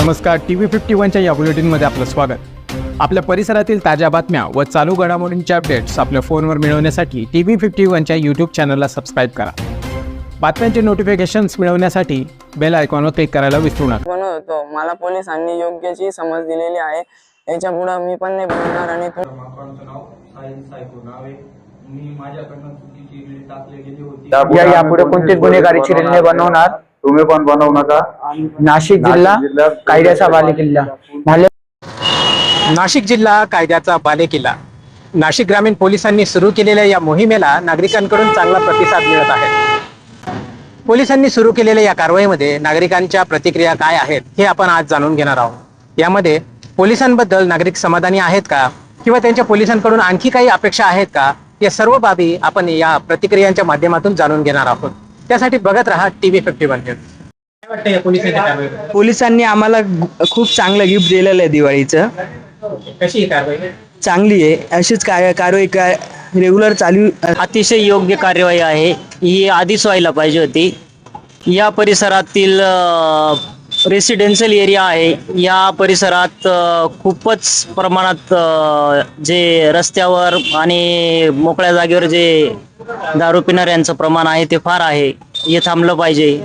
नमस्कार T V fifty वनच्या या बुलेटिनमध्ये आपलं स्वागत. आपल्या परिसरातील ताज्या बातम्या व चालू घडामोडींच्या अपडेट्स आपल्या फोनवर मिळवण्यासाठी टी व्ही फिफ्टी वनच्या यूट्यूब चॅनलला सबस्क्राईब करा. बातम्यांचे नोटिफिकेशन्स मिळवण्यासाठी बेल आयकॉनवर क्लिक करायला विसरू नका. बनवत होतो मला पोलिसांनी योग्यची समज दिलेली आहे. याच्यापुढे मी पण नाही बनवणार आणि तू माकांचं नाव साहिल सायको नाव. आहे मी माझ्याकडनं चुकीची टाकली गेली होती. या यापुढे कोणतेच नाही बनवणार? तुम्ही पण बनवू नका. नाशिक जिल्हा कायद्याचा बालेकिल्ला. नाशिक जिल्हा कायद्याचा बालेकिल्ला. नाशिक ग्रामीण पोलिसांनी सुरू केलेल्या या मोहिमेला नागरिकांकडून चांगला प्रतिसाद मिळत आहे. पोलिसांनी सुरू केलेल्या या कारवाईमध्ये नागरिकांच्या प्रतिक्रिया काय आहेत हे आपण आज जाणून घेणार आहोत. यामध्ये पोलिसांबद्दल नागरिक समाधानी आहेत का? किंवा त्यांच्या पोलिसांकडून आणखी काही अपेक्षा आहेत का? या सर्व बाबी आपण या प्रतिक्रियांच्या माध्यमातून जाणून घेणार आहोत. त्यासाठी बघत राहा टीव्ही फिफ्टी वन काय पोलिसांनी आम्हाला खूप चांगलं गिफ्ट दिलेलं आहे दिवाळीचं. कशी कारवाई? चांगली आहे. अशीच काय कारवाई काय रेग्युलर चालू अतिशय योग्य कार्यवाही आहे. ही आधीच व्हायला पाहिजे होती. या परिसरातील रेसिडेन्शियल एरिया आहे. या परिसरात खूपच प्रमाणात जे रस्त्यावर आणि मोकळ्या जागेवर जे दारू पिणाऱ्यांचं प्रमाण आहे ते फार आहे. हे थांबलं पाहिजे.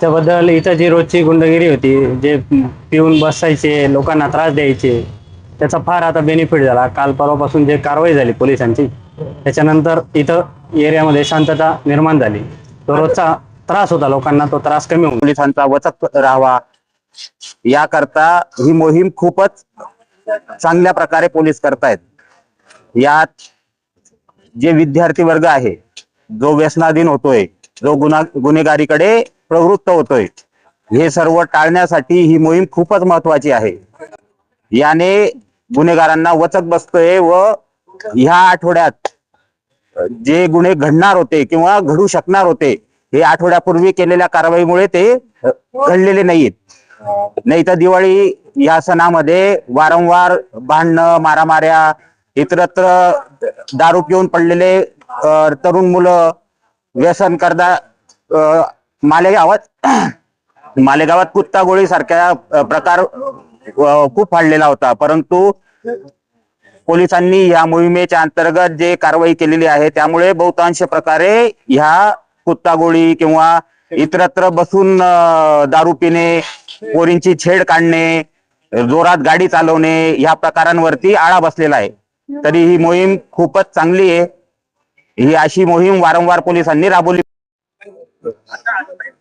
त्याबद्दल इथं जी रोजची गुंडगिरी होती जे पिऊन बसायचे लोकांना त्रास द्यायचे त्याचा फार आता बेनिफिट झाला. काल परवापासून जे कारवाई झाली पोलिसांची त्याच्यानंतर इथं एरियामध्ये शांतता निर्माण झाली. तो रोजचा त्रास होता लोकांना तो त्रास कमी होऊन पोलिसांचा वचक राहावा याकरता ही मोहीम खूपच चांगल्या प्रकारे पोलीस करतायत. यात जे विद्यार्थी वर्ग आहे जो व्यसनाधीन होतोय जो गुन्हा गुन्हेगारीकडे प्रवृत्त होतोय हे सर्व टाळण्यासाठी ही मोहीम खूपच महत्वाची आहे. याने गुन्हेगारांना वचक बसतोय व ह्या आठवड्यात जे गुन्हे घडणार होते किंवा घडू शकणार होते हे आठवड्यापूर्वी केलेल्या कारवाईमुळे ते घडलेले नाहीत. नाही तर दिवाळी या सणामध्ये वारंवार भांडणं मारामाऱ्या इतरत्र दारू पिऊन पडलेले तरुण मुलं व्यसन करता मालेगावात मालेगावात कुत्ता गोळी सारख्या प्रकार खूप वाढलेला होता. परंतु पोलिसांनी या मोहिमेच्या अंतर्गत जे कारवाई केलेली आहे त्यामुळे बहुतांश प्रकारे ह्या कुत्तागोळी किंवा इतरत्र बसून दारू पिणे पोरींची छेड काढणे जोरात गाडी चालवणे ह्या प्रकारांवरती आळा बसलेला आहे. तरी ही मोहीम खूपच चांगली आहे. ही अशी मोहीम वारंवार पोलिसांनी राबवली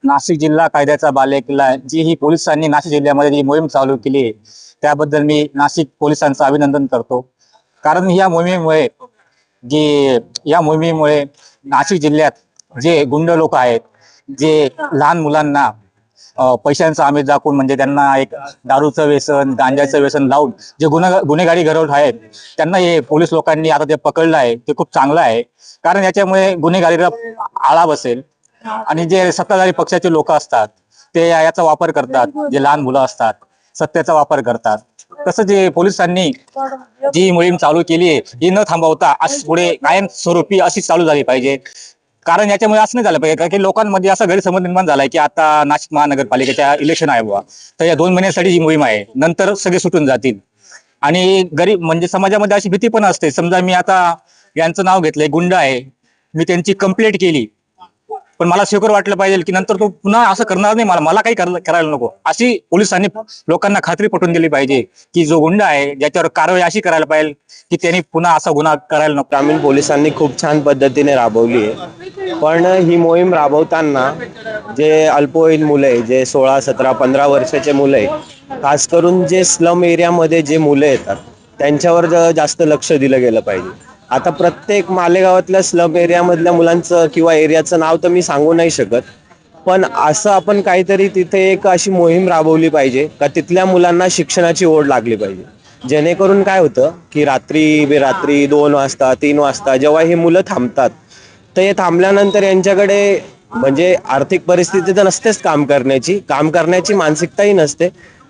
नाशिक जिल्हा कायद्याचा बालेकिल्ला आहे. जी ही पोलिसांनी नाशिक जिल्ह्यामध्ये जी मोहीम चालू केली आहे त्याबद्दल मी नाशिक पोलिसांचं अभिनंदन करतो कारण या मोहिमेमुळे जी या मोहिमेमुळे नाशिक जिल्ह्यात जे गुंड लोक आहेत जे लहान मुलांना पैशांचा आमिष दाखवून म्हणजे त्यांना एक दारूचं व्यसन गांजाचं व्यसन लावून जे गुन्हा गुन्हेगारी घडवत आहेत त्यांना हे पोलीस लोकांनी आता ते पकडलं आहे ते खूप चांगलं आहे. कारण याच्यामुळे गुन्हेगारीला आळा बसेल. आणि जे सत्ताधारी पक्षाचे लोक असतात ते याचा वापर करतात. जे लहान मुलं असतात सत्तेचा वापर करतात. तसं जे पोलिसांनी जी मोहीम चालू केली आहे ही न थांबवता आज पुढे कायम स्वरूपी अशीच चालू झाली पाहिजे. कारण याच्यामुळे असं नाही झालं पाहिजे. कारण की लोकांमध्ये असा गैरसमज निर्माण झालाय की आता नाशिक महानगरपालिकेच्या इलेक्शन आहे बुवा. तर या दोन महिन्यासाठी ही मोहीम आहे नंतर सगळे सुटून जातील. आणि गरीब म्हणजे समाजामध्ये अशी भीती पण असते. समजा मी आता यांचं नाव घेतलंय गुंड आहे. मी त्यांची कंप्लेंट केली. पण मला शेकर वाटलं पाहिजे की नंतर तो पुन्हा असं करणार नाही. मला मला काही करायला नको. अशी पोलिसांनी लोकांना खात्री पटवून दिली पाहिजे की जो गुंड आहे ज्याच्यावर कारवाई अशी करायला पाहिजे की त्यांनी पुन्हा असा गुन्हा करायला नको. ग्रामीण पोलिसांनी खूप छान पद्धतीने राबवली आहे. पण ही मोहीम राबवताना जे अल्पवयीन मुलं आहे जे सोळा सतरा पंधरा वर्षाचे मुलं आहे खास करून जे स्लम एरियामध्ये जे मुलं येतात त्यांच्यावर जास्त लक्ष दिलं गेलं पाहिजे. आता प्रत्येक मालेगावातल्या स्लम एरियामधल्या मुलांचं किंवा एरियाचं नाव तर मी सांगू नाही शकत. पण असं आपण काहीतरी तिथे एक अशी मोहीम राबवली पाहिजे का तिथल्या मुलांना शिक्षणाची ओढ लागली पाहिजे. जेणेकरून काय होतं की रात्री बेरात्री दोन वाजता तीन वाजता जेव्हा ही मुलं थांबतात तर हे थांबल्यानंतर यांच्याकडे म्हणजे आर्थिक परिस्थिती तर नसतेच काम करण्याची काम करण्याची मानसिकताही नसते.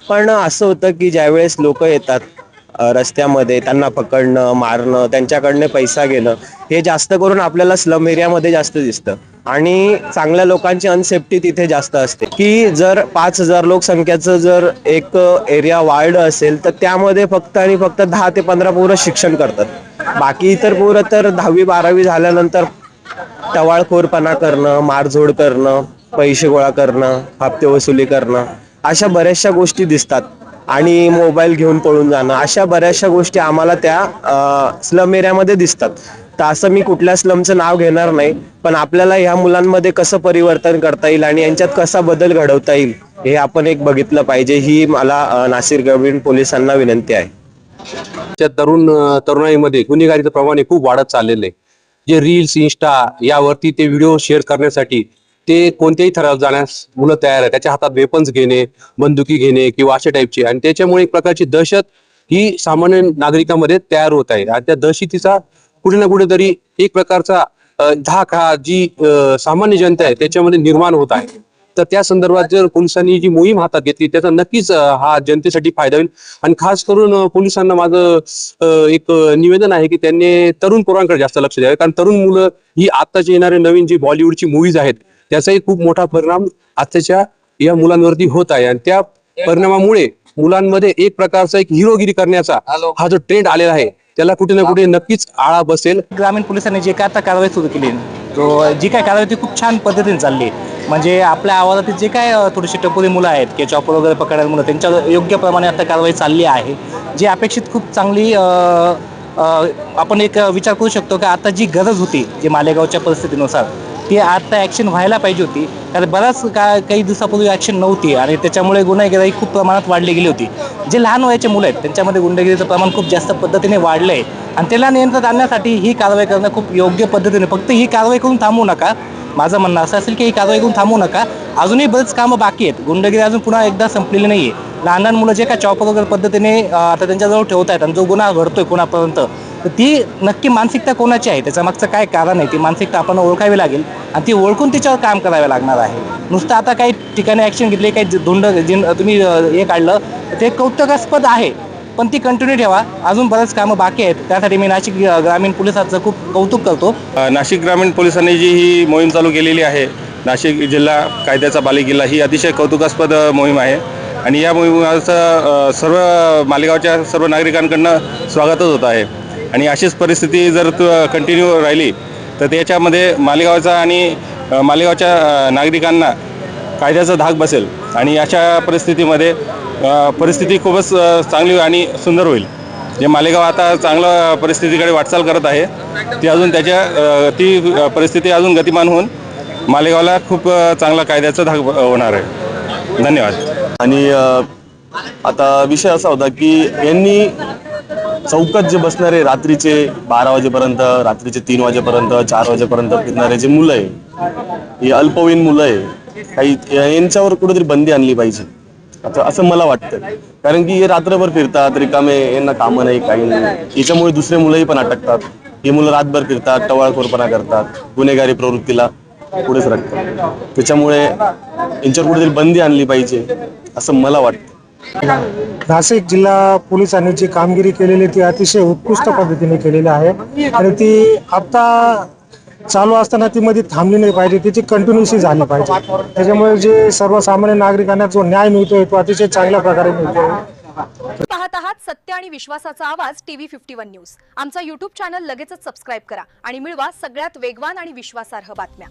पण असं होतं की ज्यावेळेस लोक येतात रस्त्यामध्ये त्यांना पकडणं मारणं त्यांच्याकडनं पैसा घेणं हे जास्त करून आपल्याला स्लम एरियामध्ये जास्त दिसतं. आणि चांगल्या लोकांची अनसेफ्टी तिथे जास्त असते. की जर पाच हजार लोकसंख्येचं जर एक एरिया वाढ असेल तर त्यामध्ये फक्त आणि फक्त दहा ते पंधरा पोरं शिक्षण करतात. बाकी इतर पोरं तर दहावी बारावी झाल्यानंतर टवाळखोरपणा करणं मारझोड करणं पैसे गोळा करणं हप्ते वसुली करणं अशा बऱ्याचशा गोष्टी दिसतात. आणि मोबाईल घेऊन पळून जाणं अशा बऱ्याचशा गोष्टी आम्हाला त्या स्लम एरियामध्ये दिसतात. तर असं मी कुठल्या स्लमचं नाव घेणार नाही पण आपल्याला ह्या मुलांमध्ये कसं परिवर्तन करता येईल आणि यांच्यात कसा बदल घडवता येईल हे आपण एक बघितलं पाहिजे ही मला नाशिक ग्रामीण पोलिसांना विनंती आहे. त्या तरुण तरुणाईमध्ये गुन्हेगारीचं प्रमाण हे खूप वाढत चाललेलं आहे. जे रील्स इन्स्टा यावरती ते व्हिडिओ शेअर करण्यासाठी ते कोणत्याही थरावर जाण्यास मुलं तयार आहे त्याच्या हातात वेपन्स घेणे बंदुकी घेणे किंवा अशा टाईपचे आणि त्याच्यामुळे एक प्रकारची दहशत ही सामान्य नागरिकांमध्ये तयार होत आहे. आणि त्या दहशतीचा कुठे ना कुठेतरी एक प्रकारचा धाक हा जी सामान्य जनता आहे त्याच्यामध्ये निर्माण होत आहे. तर त्या संदर्भात जर पोलिसांनी जी मोहीम हातात घेतली त्याचा नक्कीच हा जनतेसाठी फायदा होईल. आणि खास करून पोलिसांना माझं एक निवेदन आहे की त्यांनी तरुण पोरांकडे जास्त लक्ष द्यावे. कारण तरुण मुलं ही आताची येणारे नवीन जी बॉलिवूडची मूवीज आहेत त्याचाही खूप मोठा परिणाम आजच्या या मुलांवरती होत आहे. आणि त्या परिणामामुळे मुलांमध्ये एक प्रकारचा एक हिरोगिरी करण्याचा हा जो ट्रेंड आलेला आहे त्याला कुठे ना कुठे नक्कीच आळा बसेल. ग्रामीण पोलिसांनी जे काय आता कारवाई सुरू केली तो जी काय कारवाई ती खूप छान पद्धतीने चालली म्हणजे आपल्या आवाजातील जे काय थोडीशी टपोरी मुलं आहेत किंवा चॉपर वगैरे पकडायला मुलं त्यांच्या योग्य प्रमाणे आता कारवाई चालली आहे. जी अपेक्षित खूप चांगली आपण एक विचार करू शकतो की आता जी गरज होती जी मालेगावच्या परिस्थितीनुसार ती आता ॲक्शन व्हायला पाहिजे होती. कारण बराच का काही दिवसापूर्वी ॲक्शन नव्हती आणि त्याच्यामुळे गुन्हेगारी खूप प्रमाणात वाढली गेली होती. जे लहान वयाचे मुलं आहेत त्यांच्यामध्ये गुंडगिरीचं प्रमाण खूप जास्त पद्धतीने वाढलं आहे आणि त्याला नियंत्रण आणण्यासाठी ही कारवाई करणं खूप योग्य पद्धतीने. फक्त ही कारवाई करून थांबू नका. माझं म्हणणं असं असेल की ही कारवाई करून थांबू नका. अजूनही बरेच कामं बाकी आहेत. गुंडगिरी अजून पुन्हा एकदा संपलेली नाही आहे लहान लहान मुलं जे काय चॉपर वगैरे पद्धतीने आता त्यांच्याजवळ ठेवत आहेत आणि जो गुन्हा घडतोय कोणापर्यंत तर ती नक्की मानसिकता कोणाची आहे? त्याच्या मागचं काय कारण आहे? ती मानसिकता आपण ओळखावी लागेल. आणि ती ओळखून तिच्यावर काम करावे लागणार आहे. नुसतं आता काही ठिकाणी ॲक्शन घेतली काही धुंड जिन तुम्ही हे काढलं ते कौतुकास्पद आहे. पण ती कंटिन्यू ठेवा. अजून बरेच कामं बाकी आहेत. त्यासाठी मी नाशिक ग्रामीण पोलिसांचं खूप कौतुक करतो. नाशिक ग्रामीण पोलिसांनी जी ही मोहीम चालू केलेली आहे नाशिक जिल्हा कायद्याचा बालेकिल्ला ही अतिशय कौतुकास्पद मोहीम आहे. आणि या मोहिमेचं सर्व मालेगावच्या सर्व नागरिकांकडनं स्वागतच होत आहे. आणि अशीच परिस्थिती जर कंटिन्यू राहिली तर त्याच्यामध्ये मालेगावचा आणि मालेगावच्या नागरिकांना कायद्याचा धाक बसेल. आणि अशा परिस्थितीमध्ये परिस्थिती खूपच चांगली आणि सुंदर होईल. जे मालेगाव आता चांगलं परिस्थितीकडे वाटचाल करत आहे ती अजून त्याच्या ती परिस्थिती अजून गतिमान होऊन मालेगावला खूप चांगला कायद्याचा धाक ब- होणार आहे. धन्यवाद. आणि आता विषय असा होता की यांनी चौकात जे बसणारे रात्रीचे बारा वाजेपर्यंत रात्रीचे तीन वाजेपर्यंत चार वाजेपर्यंत फिरणारे जे मुलं आहे ही अल्पवयीन मुलं आहे काही यांच्यावर कुठेतरी बंदी आणली पाहिजे. आता असं मला वाटतं. कारण की हे रात्रभर फिरतात रिकामे यांना कामं नाही काही नाही. याच्यामुळे दुसरे मुलंही पण अटकतात. ही मुलं रातभर फिरतात टवाळखोरपणा करतात गुन्हेगारी प्रवृत्तीला पुढे सरकतात त्याच्यामुळे यांच्यावर कुठेतरी बंदी आणली पाहिजे असं मला वाटतं. नाशिक जिल्हा पोलिसांनी जी कामगिरी केलेली ती अतिशय उत्कृष्ट पद्धतीने केलेली आहे. आणि ती आता चालू असताना ती मध्ये थांबली नाही पाहिजे तिची कंटिन्युसी झाली पाहिजे. त्याच्यामुळे जे सर्वसामान्य नागरिकांना जो न्याय मिळतोय तो अतिशय चांगल्या प्रकारे मिळतोय. पाहत आहात सत्य आणि विश्वासाचा आवाज टीव्ही फिफ्टी वन न्यूज. आमचा युट्यूब चॅनल लगेचच सबस्क्राईब करा आणि मिळवा सगळ्यात वेगवान आणि विश्वासार्ह बातम्या.